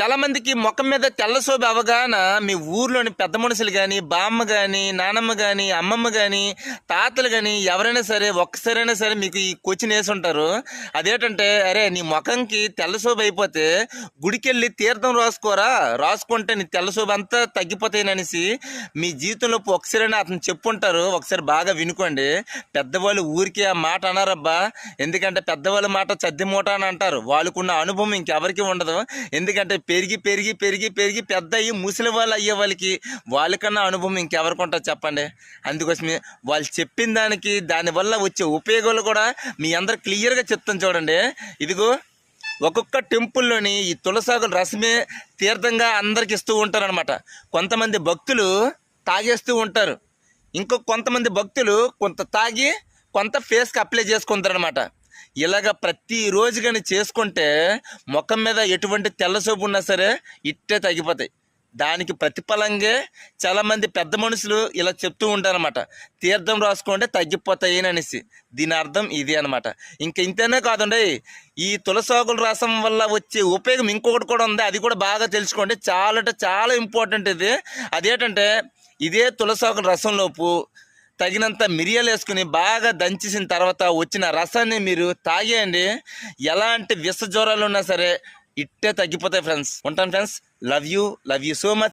చాలా మందికి ముఖం మీద తెల్ల అవగాహన మీ ఊర్లోని పెద్ద మనుషులు కానీ బామ్మ కానీ నానమ్మ కానీ అమ్మమ్మ కానీ తాతలు కానీ ఎవరైనా సరే ఒక్కసారైనా సరే మీకు ఈ క్వశ్చన్ వేసి ఉంటారు. అదేంటంటే అరే నీ ముఖంకి తెల్ల అయిపోతే గుడికెళ్ళి తీర్థం రాసుకోరా? రాసుకుంటే నీ తెల్లసోబి అంతా తగ్గిపోతాయి అనేసి మీ జీవితంలో ఒకసారైనా అతను చెప్పుంటారు. ఒకసారి బాగా వినుకోండి. పెద్దవాళ్ళు ఊరికే ఆ మాట అనారబ్బా. ఎందుకంటే పెద్దవాళ్ళ మాట చద్ది మూట అని అంటారు. వాళ్ళకున్న అనుభవం ఇంకెవరికి ఉండదు. ఎందుకంటే పెరిగి పెరిగి పెరిగి పెరిగి పెద్ద అయ్యి ముసలి వాళ్ళు అయ్యే వాళ్ళకి వాళ్ళకన్నా అనుభవం ఇంకెవరికి ఉంటుంది చెప్పండి. అందుకోసమే వాళ్ళు చెప్పిన దానికి దానివల్ల వచ్చే ఉపయోగాలు కూడా మీ అందరు క్లియర్గా చెప్తాను చూడండి. ఇదిగో ఒక్కొక్క టెంపుల్లోని ఈ తులసాకుల రసమే తీర్థంగా అందరికి ఇస్తూ ఉంటారనమాట కొంతమంది భక్తులు తాగేస్తూ ఉంటారు. ఇంకో కొంతమంది భక్తులు కొంత తాగి కొంత ఫేస్కి అప్లై చేసుకుంటారనమాట ఇలాగ ప్రతిరోజు కానీ చేసుకుంటే ముఖం మీద ఎటువంటి తెల్ల సోపు ఉన్నా సరే ఇట్టే తగ్గిపోతాయి. దానికి ప్రతిఫలంగా చాలామంది పెద్ద మనుషులు ఇలా చెప్తూ ఉంటారనమాట తీర్థం రాసుకుంటే తగ్గిపోతాయి అనేసి. దీని అర్థం ఇది అనమాట ఇంకా ఇంతనే కాదండి ఈ తులసాకుల రసం వల్ల వచ్చే ఉపయోగం ఇంకొకటి కూడా ఉంది అది కూడా బాగా తెలుసుకోండి. చాలా అంటే చాలా ఇంపార్టెంట్ ఇది. అదేంటంటే ఇదే తులసాకుల రసంలోపు తగినంత మిరియాలు వేసుకుని బాగా దంచేసిన తర్వాత వచ్చిన రసాన్ని మీరు తాగేయండి. ఎలాంటి విష జ్వరాలు ఉన్నా సరే ఇట్టే తగ్గిపోతాయి ఫ్రెండ్స్ ఉంటాను friends love you love you so much